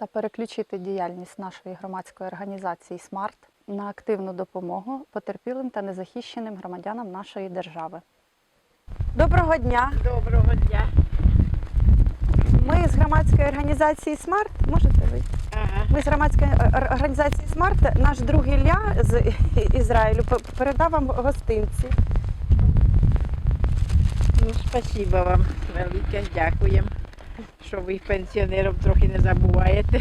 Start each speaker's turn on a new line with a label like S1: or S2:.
S1: та переключити діяльність нашої громадської організації Смарт на активну допомогу потерпілим та незахищеним громадянам нашої держави.
S2: Доброго дня.
S3: Доброго дня.
S2: Ми з громадської організації Смарт. Можете ви?
S3: Ага.
S2: Ми з громадської організації Смарт. Наш друг Ілля з Ізраїлю передав вам гостинці.
S3: Ну, спасибо вам велике, дякуємо, що ви пенсіонером трохи не забуваєте.